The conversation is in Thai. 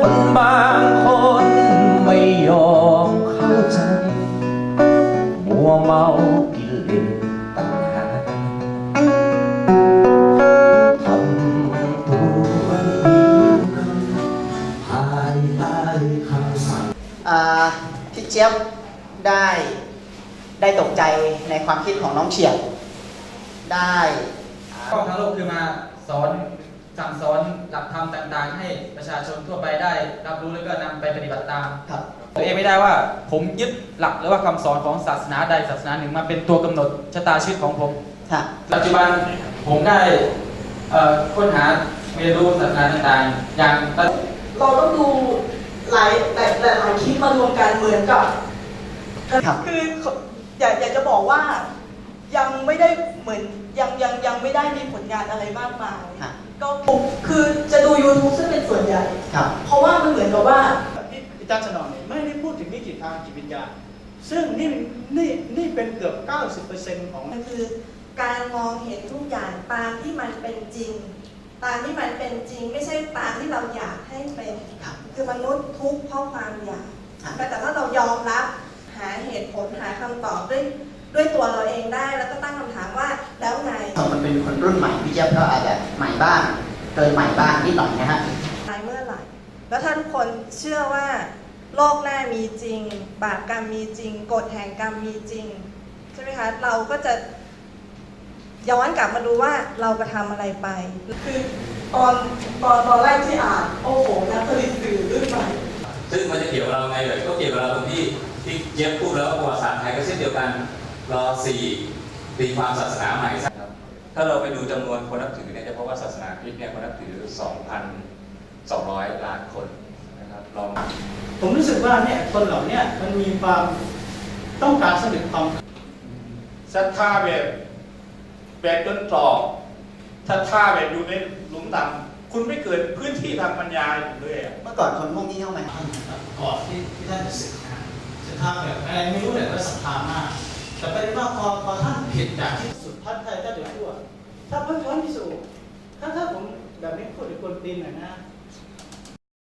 คนบางคนไม่ยอมเข้าใจ มัวเมากิเลสตัณหาทำตัวดีภายใต้คำสั่งอ่าพี่เจี๊ยบได้ได้ตกใจในความคิดของน้องเฉียบได้อ่าก็ทั้งโลกคือมาสอน สั่งสอนหลักธรรมต่าง ๆ ให้ประชาชนทั่วไปได้ รับรู้แล้วก็นำไปปฏิบัติตามครับตัวเองไม่ได้ว่าผมยึดหลักหรือว่าคำสอนของศาสนาใดศาสนาหนึ่งมาเป็นตัวกำหนดชะตาชีวิตของผมค่ะปัจจุบันผมได้เอ่อค้นหาเรียนรู้ศาสนาต่างๆอย่างเราต้องดูหลายหลายหลายหลายคลิปมารวมกันเหมือนกับครับคืออยากอยากจะบอกว่ายังไม่ได้เหมือนยังยังยังไม่ได้มีผลงานอะไรมากมายค่ะ ก็คือจะดู YouTube ซึ่งเป็นส่วนใหญ่ ครับเพราะว่ามันเหมือนกับว่า ที่อาจารย์สนองเนี่ยไม่ได้พูดถึงนิจิตทางจิตวิญญาณซึ่งนี่นี่นี่เป็นเกือบ 90%ของ มันคือการมองเห็นทุกอย่างตามที่มันเป็นจริง ตามที่มันเป็นจริง ไม่ใช่ตามที่เราอยากให้เป็นครับคือมนุษย์ทุกข์เพราะความอยากครับ แต่แต่ถ้าเรายอมรับหาเหตุผลหาคำตอบด้วยด้วยตัวเราเองได้ แล้วก็ตั้งคำถามว่าแล้วไงมัน เป็นคนรุ่นใหม่พี่เจี๊ยบก็อาจจะใหม่บ้างเกินใหม่บ้างนิดหน่อยนะฮะตายเมื่อไหร่แล้วถ้าทุกคนเชื่อว่าโลกหน้ามีจริง บาปกรรมมีจริงกฎแห่งกรรมมีจริงใช่ไหมคะเราก็จะย้อนกลับมาดูว่าเรากระทำอะไรไป คือตอนตอนตอนแรกที่อ่านโอ้โหนักผลิตสื่อรุ่นใหม่ซึ่งมันจะเกี่ยวกับเราไงเลยก็เกี่ยวกับเราตรงที่ที่เย็บพูดแล้วว่าประวัติศาสตร์ไทยก็เช่นเดียวกันรอสี่ตีความศาสนาใหม่ครับ ถ้าเราไปดูจำนวนคนนับถือเนี่ยจะพบว่าศาสนาคริสต์เนี่ยคนนับถือ 2,200 ล้านคนนะครับลองผมรู้สึกว่าเนี่ยคนเหล่าเนี้มันมีความต้องการสำเร็จความศรัทธาแบบแบบจนตรอกศรัทธาแบบอยู่ในหลุมดำคุณไม่เกิดพื้นที่ทางปัญญาอยู่เลยอะเมื่อก่อนคนพวกนี้เข้ามาก่อนที่ที่ท่านจะศึกนะศรัทธาแบบอะไรไม่รู้แต่ว่าศรัทธามาก แต่ประเด็นว่าพอพอท่านผิดจากที่ ถ้าพ้นพ้นที่สูงถ้าถ้าผมแบบนี้พูดถึงคนตีนหน่อยนะ